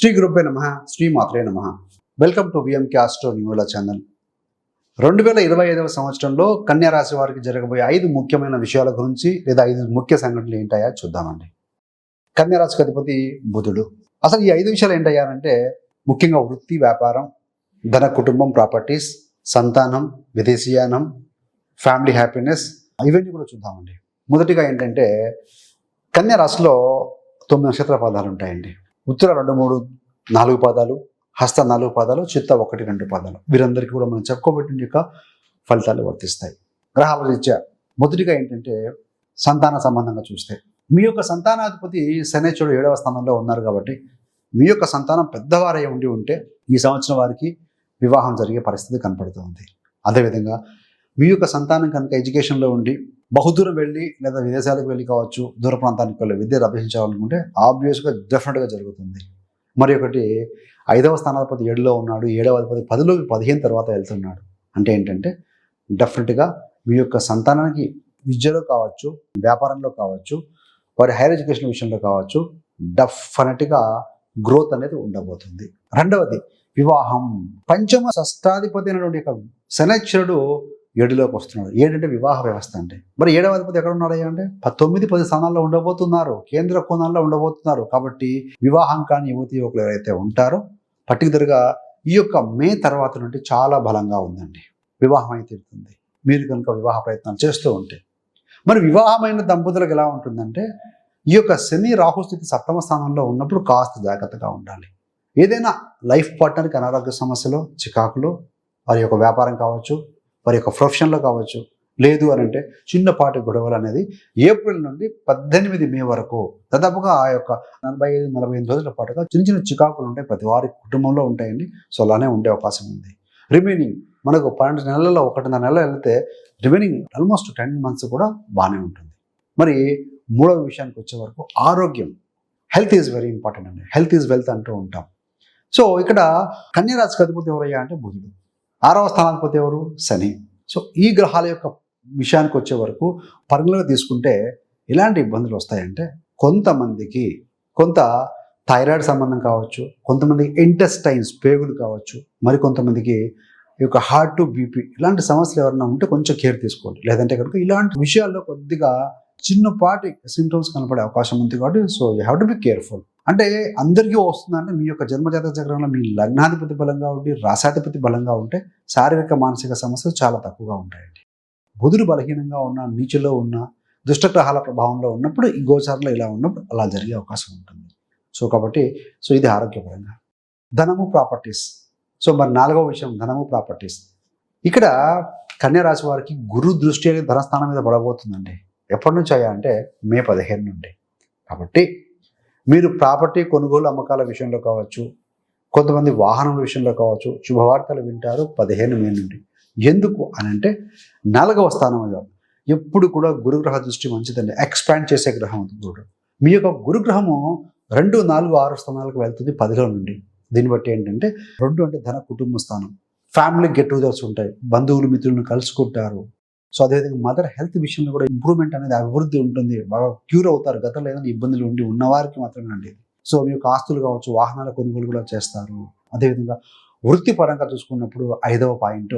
శ్రీ గురుపే నమ శ్రీ మాత్రే నమ. వెల్కమ్ టు విఎంకే ఆస్ట్రో న్యూల ఛానల్ రెండు వేల ఇరవై ఐదవ సంవత్సరంలో కన్యా రాశి వారికి జరగబోయే ఐదు ముఖ్యమైన విషయాల గురించి లేదా ఐదు ముఖ్య సంఘటనలు ఏంటయ్యా చూద్దామండి. కన్యా రాశికి అధిపతి బుధుడు. అసలు ఈ ఐదు విషయాలు ఏంటయ్యారంటే ముఖ్యంగా వృత్తి వ్యాపారం ధన కుటుంబం ప్రాపర్టీస్ సంతానం విదేశీయానం ఫ్యామిలీ హ్యాపీనెస్ ఇవన్నీ కూడా చూద్దామండి. మొదటిగా ఏంటంటే కన్యా రాశిలో తొమ్మిది నక్షత్ర పాదాలు ఉంటాయండి. ఉత్తర రెండు మూడు నాలుగు పాదాలు హస్త నాలుగు పాదాలు చిత్త ఒకటి రెండు పాదాలు. వీరందరికీ కూడా మనం చెప్పుకోబెట్టిన యొక్క ఫలితాలు వర్తిస్తాయి. గ్రహాల రీత్యా మొదటిగా ఏంటంటే సంతాన సంబంధంగా చూస్తే మీ యొక్క సంతానాధిపతి శనేశ్వరుడు ఏడవ స్థానంలో ఉన్నారు కాబట్టి మీ యొక్క సంతానం పెద్దవారై ఉండి ఉంటే ఈ సంవత్సరం వారికి వివాహం జరిగే పరిస్థితి కనపడుతుంది. అదేవిధంగా మీ యొక్క సంతానం కనుక ఎడ్యుకేషన్లో ఉండి బహుదూరం వెళ్ళి లేదా విదేశాలకు వెళ్ళి కావచ్చు దూర ప్రాంతానికి వెళ్ళి విద్యను అభ్యసించాలనుకుంటే ఆబ్వియస్గా డెఫినెట్గా జరుగుతుంది. మరి ఒకటి ఐదవ స్థానాధిపతి ఏడులో ఉన్నాడు ఏడవ అధిపతి పదిలో పదిహేను తర్వాత వెళ్తున్నాడు. అంటే ఏంటంటే డెఫినెట్గా మీ యొక్క సంతానానికి విద్యలో కావచ్చు వ్యాపారంలో కావచ్చు వారి హైయర్ ఎడ్యుకేషన్ విషయంలో కావచ్చు డెఫినెట్గా గ్రోత్ అనేది ఉండబోతుంది. రెండవది వివాహం. పంచమ షష్టాధిపతి అయినటువంటి యొక్క శనైశ్వరుడు ఏడులోకి వస్తున్నాడు. ఏడంటే వివాహ వ్యవస్థ అంటే. మరి ఏడవ అధిపతి ఎక్కడ ఉన్నారయ్యా అంటే? తొమ్మిది పది స్థానాల్లో ఉండబోతున్నారు. కేంద్ర కోణాల్లో ఉండబోతున్నారు. కాబట్టి వివాహం కాని యువతి యువకులు ఎవరైతే ఉంటారో పర్టికులర్గా ఈ యొక్క మే తర్వాత నుండి చాలా బలంగా ఉందండి. వివాహం అయితే తీరుతుంది. మీరు కనుక వివాహ ప్రయత్నాలు చేస్తూ ఉంటే. మరి వివాహమైన దంపతులకు ఎలా ఉంటుందంటే ఈ యొక్క శని రాహుస్థితి సప్తమ స్థానంలో ఉన్నప్పుడు కాస్త జాగ్రత్తగా ఉండాలి. ఏదైనా లైఫ్ పార్ట్నర్కి అనారోగ్య సమస్యలు చికాకులు వారి యొక్క వ్యాపారం కావచ్చు వారి యొక్క ప్రొఫెషన్లో కావచ్చు. లేదు అని అంటే చిన్నపాటి గొడవలు అనేది ఏప్రిల్ నుండి పద్దెనిమిది మే వరకు దాదాపుగా ఆ యొక్క నలభై ఐదు నలభై ఎనిమిది రోజుల పాటుగా చిన్న చిన్న చికాకులు ఉంటాయి ప్రతి వారి కుటుంబంలో ఉంటాయండి. సో అలానే ఉండే అవకాశం ఉంది. రిమైనింగ్ మనకు పన్నెండు నెలల్లో ఒకటిన్నర నెలలు వెళ్తే రిమైనింగ్ ఆల్మోస్ట్ టెన్ మంత్స్ కూడా బాగానే ఉంటుంది. మరి మూడవ విషయానికి వచ్చే వరకు ఆరోగ్యం. హెల్త్ ఈజ్ వెరీ ఇంపార్టెంట్ అండి. హెల్త్ ఈజ్ వెల్త్ అంటూ ఉంటాం. సో ఇక్కడ కన్యరాశికి అధిపతి ఎవరయ్యా అంటే బుధుడు. ఆరవ స్థానానికి పోతే ఎవరు? శని. సో ఈ గ్రహాల యొక్క విషయానికి వచ్చే వరకు పరిగణలోకి తీసుకుంటే ఎలాంటి ఇబ్బందులు వస్తాయంటే కొంతమందికి కొంత థైరాయిడ్ సంబంధం కావచ్చు కొంతమందికి ఇంటెస్టైన్స్ పేగులు కావచ్చు మరి కొంతమందికి ఈ యొక్క హార్ట్ టు బీపీ ఇలాంటి సమస్యలు ఎవరైనా ఉంటే కొంచెం కేర్ తీసుకోండి. లేదంటే కనుక ఇలాంటి విషయాల్లో కొద్దిగా చిన్నపాటి సింటమ్స్ కనపడే అవకాశం ఉంది కాబట్టి so you have to be careful. అంటే అందరికీ వస్తుందంటే మీ యొక్క జన్మజాతక చక్రంలో మీ లగ్నాధిపతి బలంగా ఉండి రాసాధిపతి బలంగా ఉంటే శారీరక మానసిక సమస్యలు చాలా తక్కువగా ఉంటాయండి. బుధుడు బలహీనంగా ఉన్న నీచులో ఉన్న దుష్టగ్రహాల ప్రభావంలో ఉన్నప్పుడు ఈ గోచారంలో ఇలా ఉన్నప్పుడు అలా జరిగే అవకాశం ఉంటుంది. సో కాబట్టి సో ఇది ఆరోగ్యపరంగా. ధనము ప్రాపర్టీస్. సో మరి నాలుగవ విషయం ధనము ప్రాపర్టీస్. ఇక్కడ కన్యా రాశి వారికి గురు దృష్టి అనేది ధనస్థానం మీద పడబోతుందండి. ఎప్పటి నుంచి అయ్యా అంటే మే పదిహేను నుండి. కాబట్టి మీరు ప్రాపర్టీ కొనుగోలు అమ్మకాల విషయంలో కావచ్చు కొంతమంది వాహనం విషయంలో కావచ్చు శుభవార్తలు వింటారు పదిహేను మే నుండి. ఎందుకు అని అంటే నాలుగవ స్థానం అది. ఎప్పుడు కూడా గురుగ్రహ దృష్టి మంచిదండి. ఎక్స్పాండ్ చేసే గ్రహం గురుడు మీ యొక్క గురుగ్రహము రెండు నాలుగు ఆరు స్థానాలకు వెళ్తుంది పదిలో నుండి. దీన్ని బట్టి ఏంటంటే రెండు అంటే ధన కుటుంబ స్థానం. ఫ్యామిలీ గెట్ టుగెదర్స్ ఉంటాయి. బంధువులు మిత్రులను కలుసుకుంటారు. సో అదేవిధంగా మదర్ హెల్త్ విషయంలో కూడా ఇంప్రూవ్మెంట్ అనేది అభివృద్ధి ఉంటుంది. బాగా క్యూర్ అవుతారు. గతంలో ఏదైనా ఇబ్బందులు ఉండి ఉన్నవారికి మాత్రమే అండి. సో మీ యొక్క ఆస్తులు కావచ్చు వాహనాల కొనుగోలు కూడా చేస్తారు. అదేవిధంగా వృత్తిపరంగా చూసుకున్నప్పుడు ఐదవ పాయింట్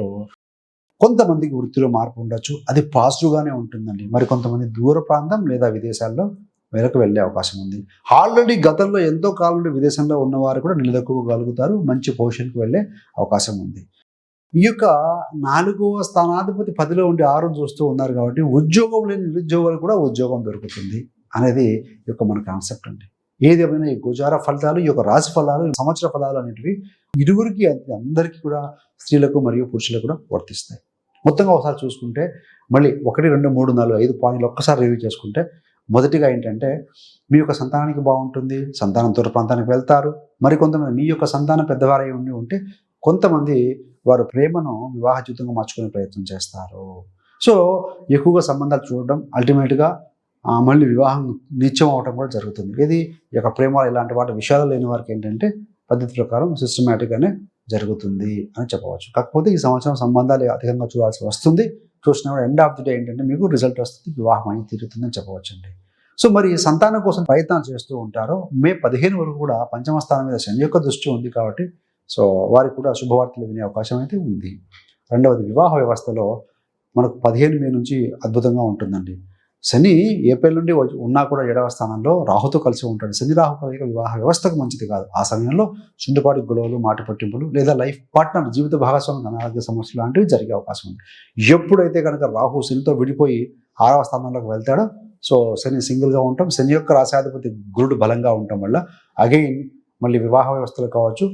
కొంతమందికి వృత్తిలో మార్పు ఉండొచ్చు. అది పాజిటివ్గానే ఉంటుందండి. మరి కొంతమంది దూర ప్రాంతం లేదా విదేశాల్లో మేరకు వెళ్ళే అవకాశం ఉంది. ఆల్రెడీ గతంలో ఎంతో కాలం నుండి విదేశంలో ఉన్నవారు కూడా నిలదొక్కగలుగుతారు మంచి పొజిషన్కి వెళ్ళే అవకాశం ఉంది. ఈ యొక్క నాలుగవ స్థానాధిపతి పదిలో ఉండి ఆరు చూస్తూ ఉన్నారు కాబట్టి ఉద్యోగం లేని నిరుద్యోగులు కూడా ఉద్యోగం దొరుకుతుంది అనేది ఈ యొక్క మన కాన్సెప్ట్ అండి. ఏది ఏమైనా ఈ గోచార ఫలితాలు ఈ యొక్క రాశి ఫలాలు ఈ సంవత్సర ఫలాలు అనేటివి ఇరువురికి అందరికీ కూడా స్త్రీలకు మరియు పురుషులకు కూడా వర్తిస్తాయి. మొత్తంగా ఒకసారి చూసుకుంటే మళ్ళీ ఒకటి రెండు మూడు నాలుగు ఐదు పాయింట్లు ఒక్కసారి రివ్యూ చేసుకుంటే మొదటిగా ఏంటంటే మీ యొక్క సంతానానికి బాగుంటుంది సంతానం దూర ప్రాంతానికి వెళ్తారు. మరి కొంతమంది మీ యొక్క సంతానం పెద్దవారై ఉండి ఉంటే కొంతమంది వారు ప్రేమను వివాహ జీవితంగా మార్చుకునే ప్రయత్నం చేస్తారు. సో ఎక్కువగా సంబంధాలు చూడడం అల్టిమేట్గా మళ్ళీ వివాహం నిత్యం అవడం కూడా జరుగుతుంది. ఇది ఈ యొక్క ప్రేమ ఇలాంటి వాటి విషయాలు లేని వారికి ఏంటంటే పద్ధతి ప్రకారం సిస్టమేటిక్గానే జరుగుతుంది అని చెప్పవచ్చు. కాకపోతే ఈ సంవత్సరం సంబంధాలు అధికంగా చూడాల్సి వస్తుంది. చూసిన ఎండ్ ఆఫ్ ది డే ఏంటంటే మీకు రిజల్ట్ వస్తుంది వివాహం అయి తీరుతుందని చెప్పవచ్చండి. సో మరి సంతానం కోసం ప్రయత్నాలు చేస్తూ ఉంటారు. మే పదిహేను వరకు కూడా పంచమ స్థానం మీద శని యొక్క దృష్టి ఉంది కాబట్టి సో వారికి కూడా శుభవార్తలు వినే అవకాశం అయితే ఉంది. రెండవది వివాహ వ్యవస్థలో మనకు పదిహేను మే నుంచి అద్భుతంగా ఉంటుందండి. శని ఏప్రిల్ నుండి ఉన్నా కూడా ఏడవ స్థానంలో రాహుతో కలిసి ఉంటాడు. శని రాహు కలయిక వివాహ వ్యవస్థకు మంచిది కాదు. ఆ సమయంలో చుండుపాటి గొడవలు మాట పట్టింపులు లేదా లైఫ్ పార్ట్నర్ జీవిత భాగస్వామి అనారోగ్య సమస్యలు లాంటివి జరిగే అవకాశం ఉంది. ఎప్పుడైతే కనుక రాహు శనితో విడిపోయి ఆరవ స్థానంలోకి వెళ్తాడో సో శని సింగిల్గా ఉంటాం శని యొక్క రాశాధిపతి గురుడు బలంగా ఉండటం వల్ల అగైన్ మళ్ళీ వివాహ వ్యవస్థలు కావచ్చు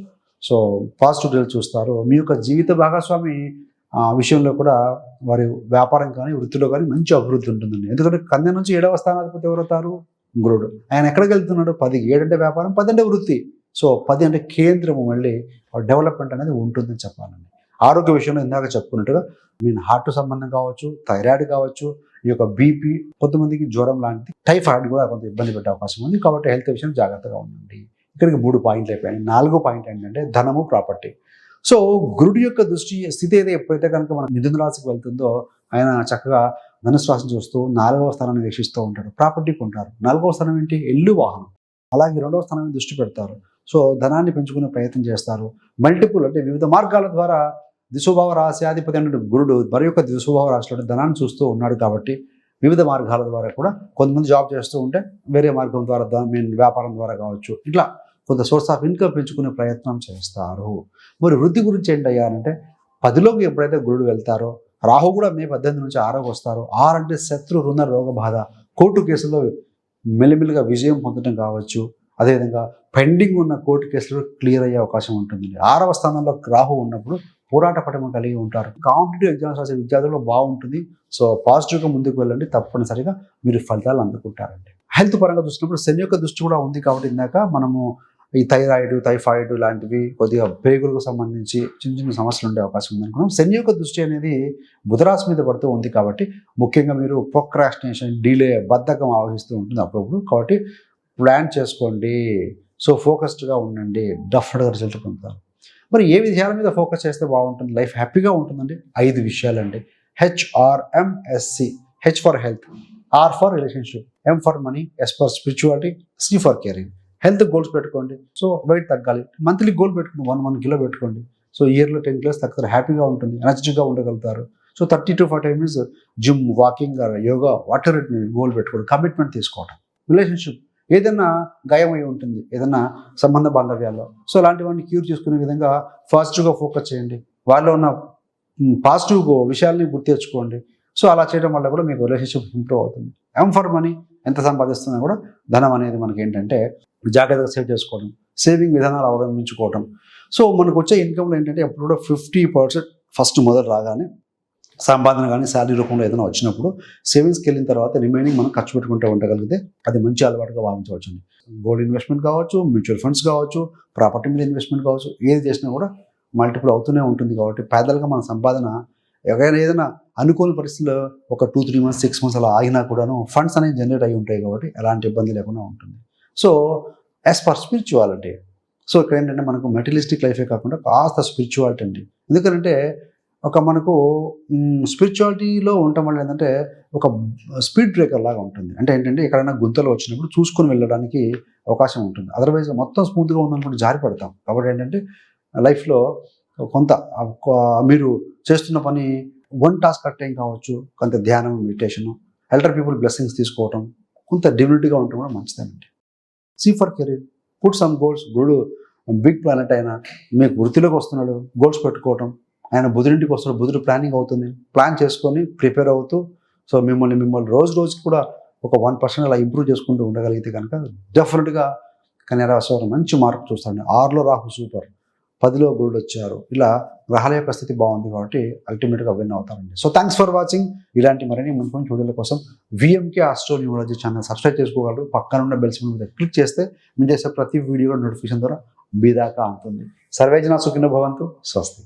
సో పాజిటివ్ రిజల్ట్ చూస్తారు. మీ యొక్క జీవిత భాగస్వామి ఆ, విషయంలో కూడా వారి వ్యాపారం కానీ వృత్తిలో కానీ మంచి అభివృద్ధి ఉంటుందండి. ఎందుకంటే కన్య నుంచి ఏడవ స్థానాధిపతి ఎవరవుతారు గురుడు. ఆయన ఎక్కడికి వెళ్తున్నాడు? పది ఏడంటే వ్యాపారం పది అంటే వృత్తి. సో పది అంటే కేంద్రము మళ్ళీ డెవలప్మెంట్ అనేది ఉంటుందని చెప్పాలండి. ఆరోగ్య విషయంలో ఇందాక చెప్పుకున్నట్టుగా మీన్ హార్ట్ సంబంధం కావచ్చు థైరాయిడ్ కావచ్చు ఈ యొక్క బీపీ కొంతమందికి జ్వరం లాంటిది టైఫాయిడ్ కూడా కొంత ఇబ్బంది పెట్టే అవకాశం ఉంది కాబట్టి హెల్త్ విషయం జాగ్రత్తగా ఉండండి. ఇక్కడికి మూడు పాయింట్లు అయిపోయాయి. నాలుగో పాయింట్ ఏంటంటే ధనము ప్రాపర్టీ. సో గురుడు యొక్క దృష్టి స్థితి అయితే ఎప్పుడైతే కనుక మన మిథున రాశికి వెళ్తుందో ఆయన చక్కగా ధనుసు చూస్తూ నాలుగవ స్థానాన్ని వీక్షిస్తూ ఉంటాడు. ప్రాపర్టీ కొంటారు. నాలుగవ స్థానం ఏంటి? ఇల్లు వాహనం. అలాగే రెండవ స్థానం దృష్టి పెడతారు. సో ధనాన్ని పెంచుకునే ప్రయత్నం చేస్తారు. మల్టిపుల్ అంటే వివిధ మార్గాల ద్వారా దిశుభావ రాశ్యాధిపతి అంటే గురుడు మరి యొక్క దిశుభావ రాశిలో ధనాన్ని చూస్తూ ఉన్నాడు కాబట్టి వివిధ మార్గాల ద్వారా కూడా కొంతమంది జాబ్ చేస్తూ ఉంటే వేరే మార్గం ద్వారా మీ మీన్ వ్యాపారం ద్వారా కావచ్చు. ఇట్లా కొంత సోర్స్ ఆఫ్ ఇన్కమ్ పెంచుకునే ప్రయత్నం చేస్తారు. మరి వృద్ధి గురించి ఏంటయ్యా అంటే పదిలోకి ఎప్పుడైతే గురుడు వెళ్తారో రాహు కూడా మే పద్దెనిమిది నుంచి ఆరోగ్య వస్తారు ఆరు అంటే శత్రు రుణ రోగ బాధ కోర్టు కేసులో మెల్లిమెల్లిగా విజయం పొందడం కావచ్చు. అదేవిధంగా పెండింగ్ ఉన్న కోర్టు కేసులు క్లియర్ అయ్యే అవకాశం ఉంటుంది ఆరవ స్థానంలో రాహు ఉన్నప్పుడు పోరాట పటం కలిగి ఉంటారు. కాంపిటేటివ్ ఎగ్జామ్స్ రాసే విద్యార్థులు బాగుంటుంది. సో పాజిటివ్గా ముందుకు వెళ్ళండి. తప్పనిసరిగా మీరు ఫలితాలు అందుకుంటారండి. హెల్త్ పరంగా చూసినప్పుడు శని యొక్క దృష్టి కూడా ఉంది కాబట్టి ఇందాక మనము ఈ థైరాయిడ్ టైఫాయిడ్ లాంటివి కొద్దిగా పేగులకు సంబంధించి చిన్న చిన్న సమస్యలు ఉండే అవకాశం ఉంది అనుకున్నాం. శని యొక్క దృష్టి అనేది బుధరాశి మీద పడుతూ ఉంది కాబట్టి ముఖ్యంగా మీరు ప్రొక్రాస్టినేషన్ డిలే బద్ధకం ఆవహిస్తూ ఉంటుంది అప్పుడప్పుడు. కాబట్టి ప్లాన్ చేసుకోండి. సో ఫోకస్డ్గా ఉండండి. డెఫినెట్గా రిజల్ట్ పొందుతారు. మరి ఏ విషయాల మీద ఫోకస్ చేస్తే బాగుంటుంది? లైఫ్ హ్యాపీగా ఉంటుందండి? ఐదు విషయాలండి. HRMSC H for health R for relationship M for money S for spirituality C for caring. Health goals పెట్టుకోండి. సో వెయిట్ తగ్గాలి. మంత్లీ గోల్ పెట్టుకోండి వన్ వన్ కిలో పెట్టుకోండి. సో ఇయర్లో టెన్ కిలోస్ తగ్గుతారు. హ్యాపీగా ఉంటుంది. ఎనర్జెటిక్గా ఉండగలుగుతారు. So thirty to forty minutes gym walking yoga water goal పెట్టుకోవడం కమిట్మెంట్ తీసుకోవడం. రిలేషన్షిప్ ఏదైనా గాయం అయి ఉంటుంది. ఏదైనా సంబంధ బాంధవ్యాల్లో. సో అలాంటివన్నీ క్యూర్ చేసుకునే విధంగా పాజిటివ్గా ఫోకస్ చేయండి. వాళ్ళలో ఉన్న పాజిటివ్ విషయాల్ని గుర్తు తెచ్చుకోండి. సో అలా చేయడం వల్ల కూడా మీకు రిలేషన్షిప్ ఇంప్రూవ్ అవుతుంది. ఎం ఫర్ మనీ ఎంత సంపాదిస్తున్నా కూడా ధనం అనేది మనకి ఏంటంటే జాగ్రత్తగా సేవ్ చేసుకోవడం సేవింగ్ విధానాలు అవలంబించుకోవడం సో మనకు వచ్చే ఇన్కమ్లో ఏంటంటే ఎప్పుడు కూడా ఫిఫ్టీ పర్సెంట్ ఫస్ట్ మొదలు రాగానే సంపాదన కానీ శాలరీ రూపంలో ఏదైనా వచ్చినప్పుడు సేవింగ్స్కి వెళ్ళిన తర్వాత రిమైనింగ్ మనం ఖర్చు పెట్టుకుంటూ ఉండగలిగితే అది మంచి అలవాటుగా భావించవచ్చు గోల్డ్ ఇన్వెస్ట్మెంట్ కావచ్చు మ్యూచువల్ ఫండ్స్ కావచ్చు ప్రాపర్టీ మీద ఇన్వెస్ట్మెంట్ కావచ్చు ఏది చేసినా కూడా మల్టిపుల్ అవుతూనే ఉంటుంది కాబట్టి పేదలుగా మన సంపాదన ఎవరైనా ఏదైనా అనుకోని పరిస్థితుల్లో ఒక two three months six months అలా ఆగినా కూడాను ఫండ్స్ అనేవి జనరేట్ అయి ఉంటాయి కాబట్టి ఎలాంటి ఇబ్బంది లేకుండా ఉంటుంది. So as per spirituality so ఇక్కడ ఏంటంటే మనకు మెటీరియలిస్టిక్ లైఫే కాకుండా కాస్త స్పిరిచువాలిటీ అండి. ఎందుకంటే ఒక మనకు స్పిరిచువాలిటీలో ఉండటం వల్ల ఏంటంటే ఒక స్పీడ్ బ్రేకర్ లాగా ఉంటుంది. అంటే ఏంటంటే ఎక్కడైనా గుంతలు వచ్చినప్పుడు చూసుకొని వెళ్ళడానికి అవకాశం ఉంటుంది. అదర్వైజ్ మొత్తం స్మూత్గా ఉందనుకుంటే జారి పడతాం. కాబట్టి ఏంటంటే లైఫ్లో కొంత మీరు చేస్తున్న పని వన్ టాస్క్ కట్టేం కావచ్చు. కొంత ధ్యానం మెడిటేషన్ ఎల్డర్ పీపుల్ బ్లెస్సింగ్స్ తీసుకోవటం కొంత డివినిటీగా ఉండటం కూడా మంచిదేనండి. C for career put some goals గురుడు బిగ్ ప్లానెట్ అయినా మీకు వృత్తిలోకి వస్తున్నాడు. గోల్స్ పెట్టుకోవటం. ఆయన బుధుడింటికి వస్తున్నాడు. బుధుడు ప్లానింగ్ అవుతుంది. ప్లాన్ చేసుకొని ప్రిపేర్ అవుతూ సో మిమ్మల్ని మిమ్మల్ని రోజు రోజుకి కూడా ఒక వన్ పర్సెంట్ అలా ఇంప్రూవ్ చేసుకుంటూ ఉండగలిగితే కనుక డెఫినెట్గా కన్యారాశి వారు మంచి మార్పు చూస్తారండి. ఆరులో రాహు సూపర్ పదిలో గురుడు వచ్చారు. ఇలా గ్రహాల యొక్క స్థితి బాగుంది కాబట్టి అల్టిమేట్గా విన్ అవుతారండి. సో థ్యాంక్స్ ఫర్ వాచింగ్ ఇలాంటి మరిన్ని మంచి మంచి వీడియోల కోసం VMK astro numerology channel subscribe చేసుకోగలరు. పక్కన ఉన్న బెల్స్ మీద క్లిక్ చేస్తే మీరు చేసే ప్రతి వీడియో నోటిఫికేషన్ ద్వారా మీ దాకా అందుతుంది సర్వేజన సుఖిన భవంతు. స్వస్తి.